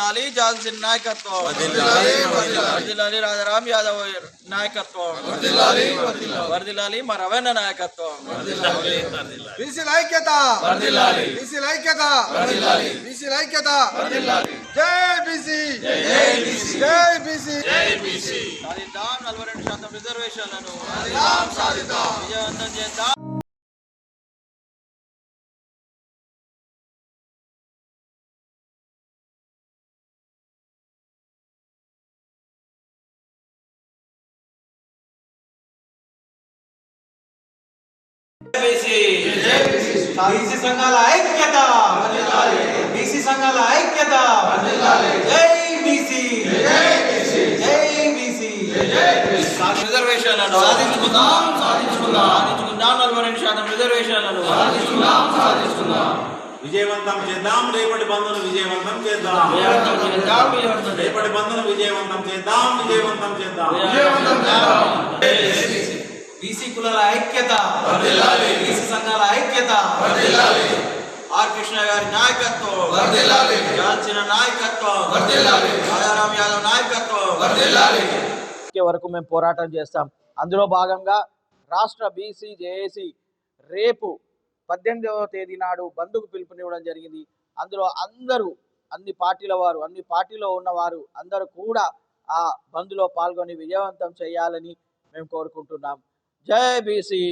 వర్దిల్లాలి జాల్సిన నాయకత్వం. రాజారాం యాదవ్ నాయకత్వం. వర్దిల్లాలి మా రవణ నాయకత్వం. బీసీ ఐక్యత. బీసీ ఐక్యత. బీసీ ఐక్యత. జై బీసీ. జై బీసీ. సాధిద్దాం నలభై రెండు శాతం రిజర్వేషన్లను. విజయవంతం చేద్దాం. బీసీ సంఘాల ఐక్యత. బీసీ సంఘాల ఐక్యత. జై బీసీ. జై బీసీ. రిజర్వేషన్లను సాధించుకుందాం సాధించుకుందాం. సాధించుకుందాం నలభై రెండు శాతం రిజర్వేషన్లను విజయవంతం చేద్దాం రేపటి బంధును విజయవంతం చేద్దాం. విజయవంతం చేద్దాం విజయవంతం చేద్దాం. రేపటి బంధును విజయవంతం చేద్దాం విజయవంతం చేద్దాం. బీసీ కులాల ఐక్యత బీసీ సంఘాల ఐక్యత ఆర్ కృష్ణ గారి నాయకత్వం జాల్సిన నాయకత్వం రాజారాం యాదవ్ నాయకత్వం. వరకు మేము పోరాటం చేస్తాం. అందులో భాగంగా రాష్ట్ర బీసీ జేఏసీ రేపు పద్దెనిమిదవ తేదీ నాడు బంధుకు పిలుపునివ్వడం జరిగింది. అందులో అందరూ అన్ని పార్టీల వారు అన్ని పార్టీలో ఉన్నవారు అందరూ కూడా ఆ బంద్లో పాల్గొని విజయవంతం చేయాలని మేము కోరుకుంటున్నాం. జై బీసీ